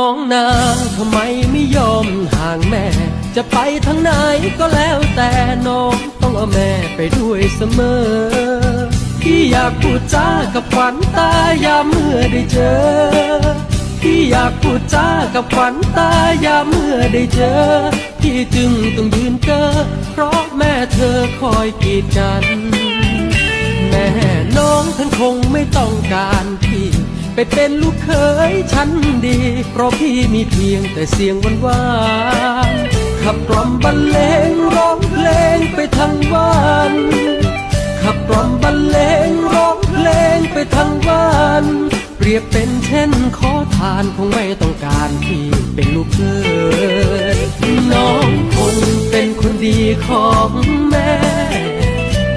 น้องนางทำไมไม่ยอมห่างแม่ จะไปทางไหนก็แล้วแต่น้องต้องเอาแม่ไปด้วยเสมอ พี่อยากพูดจากับขวัญตายามเมื่อได้เจอ พี่อยากพูดจากับขวัญตายามเมื่อได้เจอ พี่จึงต้องยืนเก้อเพราะแม่เธอคอยกีดกัน แม่น้องท่านคงไม่ต้องการ ไปเป็นลูกเขยชั้นดี เพราะพี่มีเพียงแต่เสียงหวานๆขับกล่อมบรรเลงร้องเพลงไปทั้งวันขับกล่อมบรรเลงร้องเพลงไปทั้งวันเปรียบเป็นเช่นขอทานคงไม่ต้องการพี่เป็นลูกเขยน้องคงเป็นคนดีของแม่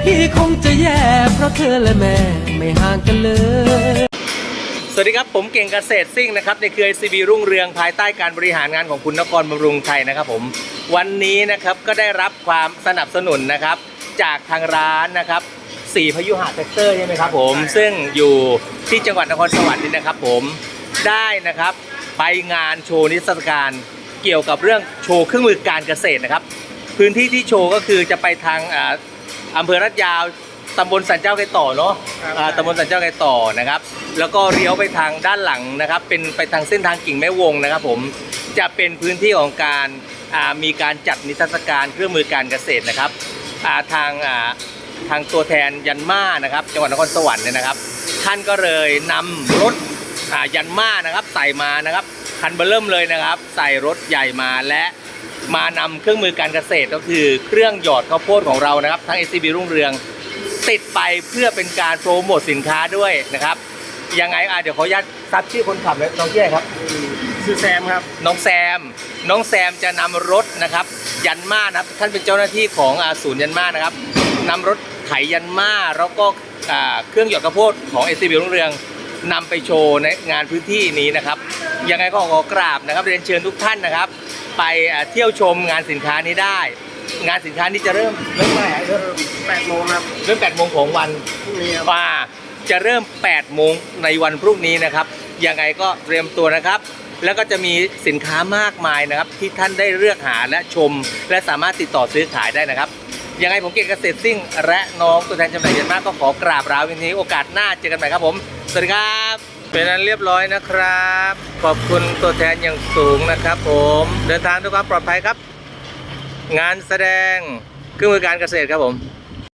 พี่คงจะแย่เพราะเธอและแม่ไม่ห่างกันเลย สวัสดีครับ ผมเก่งเกษตรซิ่งนะครับในเครือ CB รุ่งเรืองภายใต้การบริหารงานของคุณนครบำรุงไทยนะครับผมวันนี้นะครับก็ได้รับความสนับสนุนนะครับ จากทางร้านนะครับสีพยุหะแท็กเตอร์ใช่ไหมครับผมซึ่งอยู่ที่จังหวัดนครสวรรค์นี่นะครับผมได้นะครับไปงานโชว์นิทรรศการเกี่ยวกับเรื่องโชว์เครื่องมือการเกษตรนะครับ พื้นที่ที่โชว์ก็คือจะไปทางอ่าอำเภอรัดยาว ตำบลสันเจ้าไก่ต่อเนาะอ่าตำบลสันเจ้าไก่ต่อนะครับ แล้วก็เลี้ยวไปทางด้านหลังนะครับ เป็นไปทางเส้นทางกิ่งแม่วงนะครับ ผมจะเป็นพื้นที่ของการอ่ามีการจัดนิทรรศการเครื่องมือการเกษตรนะครับอ่าทางอ่าทางตัวแทนยันมานะครับ จังหวัดนครสวรรค์เนี่ยนะครับ ท่านก็เลยนำรถอ่ายันมานะครับใส่มานะครับคันเบอร์เริ่มเลยนะครับ ใส่รถใหญ่มาและมานำเครื่องมือการเกษตรก็คือเครื่องหยอดข้าวโพดของเรานะครับ ทั้ง SCB รุ่งเรือง ติดไปเพื่อเป็นการโปรโมทสินค้าด้วยนะครับยังไงอะเดี๋ยวขออนุญาตทราบชื่อคนขับเลยน้องเจ้ครับชื่อแซมครับน้องแซม น้องแซมจะนำรถนะครับ ยันมานะครับท่านเป็นเจ้าหน้าที่ของอาศูนย์ยันมานะครับนำรถไถยันมาแล้วก็อ่าเครื่องหยอดข้าวโพดของ SCB รุ่งเรืองนำไปโชว์ในงานพื้นที่นี้นะครับ ยังไงก็ขอกราบนะครับเรียนเชิญทุกท่านนะครับ ไปอ่าเที่ยวชมงานสินค้านี้ได้ งานสินค้านี้จะเริ่มเริ่มเมื่อไหร่เริ่มแปดโมงครับเริ่ม8โมงของวันพรุ่งนี้ครับ ว่าจะเริ่ม8โมงในวันพรุ่งนี้นะครับ ยังไงก็เตรียมตัวนะครับ แล้วก็จะมีสินค้ามากมายนะครับ ที่ท่านได้เลือกหาและชม และสามารถติดต่อซื้อขายได้นะครับ ยังไงผมเก่งเกษตรซิ่ง และน้องตัวแทนจำหน่ายเยอะมากก็ขอกราบลาวันนี้โอกาสหน้าเจอกันใหม่ครับผม สวัสดีครับ เป็นอันเรียบร้อยนะครับ ขอบคุณตัวแทนอย่างสูงนะครับ ผม เดินทางด้วยความปลอดภัยครับ งานแสดงเครื่องมือการเกษตรครับผม